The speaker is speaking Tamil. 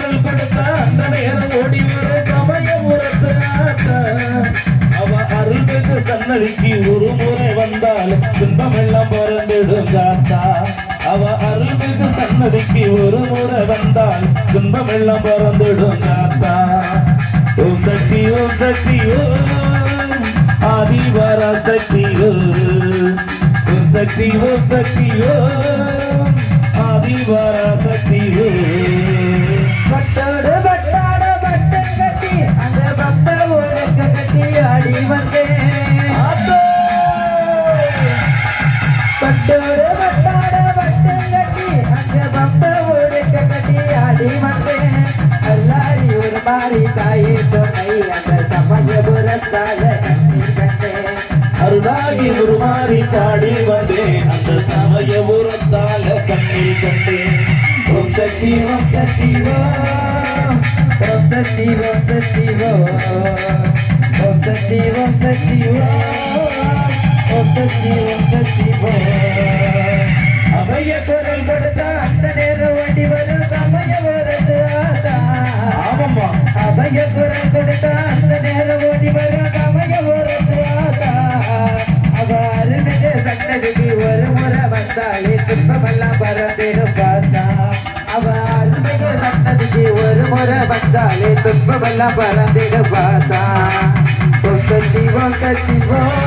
குரல் கொடுத்தா அந்த நேரம் ஓடி வர சமய உரத்து அவ அருள்மிகு சன்னதிக்கு ஒரு முறை வந்தால் துன்பமெல்லாம் பறந்துடும் தாத்தா. அவ அருள்மிகு சன்னதிக்கு ஒரு முறை வந்தால் துன்பமெல்லாம் பறந்துடும் தாத்தா. ஓ சக்தியோ சக்தியோ ஆதிவாரா சக்தியோ சக்தியோ சக்தியோ பட்டோடு பட்டாட பட்டம் கட்டி அந்த பக்த உலக கட்டி ஆடி வந்தேன் அல்லாரி ஒரு மாறி தாயே துணை அந்த சமயபுரத்தால கட்டி கண்டேன் அருளாகி உருமாறி பாடி வந்தேன் அந்த சமய உரத்தால கண்ணீர் கண்டேன் ஓம் சக்தி ஓம் சக்தி ஓம் ஓம் சக்தி ஓம் சக்தி குரல் கொடுத்தா அந்த நேரம் ஓடி வரும் சமய வரது ஆத்தா அவ அருள்மிகு சன்னதிக்கு ஒரு முறை வந்தாலே துன்பமெல்லாம் பறந்திடும் பார்த்தா. அவ அருள்மிகு சன்னதிக்கு ஒரு முறை வந்தாலே துன்பமெல்லாம் பறந்திடும் பார்த்தா. பொங்கல் சிவம் கசிவோம்